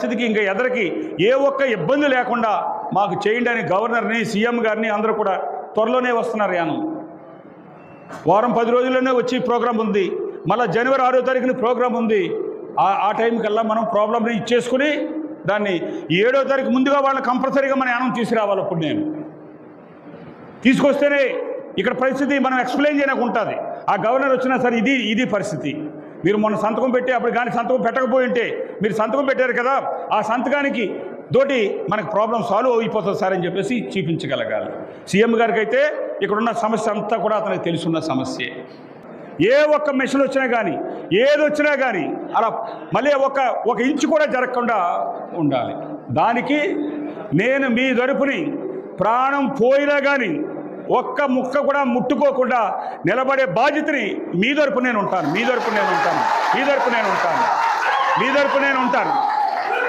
పరిస్థితికి ఇంకా ఎదరికి ఏ ఒక్క ఇబ్బంది లేకుండా మాకు చేయండి అని గవర్నర్ని సీఎం గారిని అందరూ కూడా త్వరలోనే వస్తున్నారు యానం. వారం పది రోజుల్లోనే వచ్చి ప్రోగ్రాం ఉంది. మళ్ళీ జనవరి ఆరో తారీఖున ప్రోగ్రాం ఉంది. ఆ ఆ టైంకల్లా మనం ప్రాబ్లమ్ని ఇచ్చేసుకుని దాన్ని ఏడో తారీఖు ముందుగా వాళ్ళని కంపల్సరీగా మన యానం తీసుకురావాలి అప్పుడు నేను. తీసుకొస్తేనే ఇక్కడ పరిస్థితి మనం ఎక్స్ప్లెయిన్ చేయడానికి ఉంటుంది. ఆ గవర్నర్ వచ్చినా సరే ఇది ఇది పరిస్థితి. మీరు మొన్న సంతకం పెట్టి అప్పుడు కానీ సంతకం పెట్టకపోయి ఉంటే మీరు సంతకం పెట్టారు కదా ఆ సంతకానికి తోటి మనకు ప్రాబ్లం సాల్వ్ అయిపోతుంది సార్ అని చెప్పేసి చూపించగలగాలి. సీఎం గారికి అయితే ఇక్కడున్న సమస్య అంతా కూడా అతనికి తెలుసున్న సమస్యే. ఏ ఒక్క మిషన్ వచ్చినా కానీ ఏది వచ్చినా కానీ అలా మళ్ళీ ఒక ఒక ఇంచు కూడా జరగకుండా ఉండాలి. దానికి నేను మీ తరపుని ప్రాణం పోయినా కానీ ఒక్క ముక్క కూడా ముట్టుకోకుండా నిలబడే బాధ్యతని మీ తరపు నేను ఉంటాను. మీ తరపు నేను ఉంటాను. మీ తరపు నేను ఉంటాను. మీ తరపు నేను ఉంటాను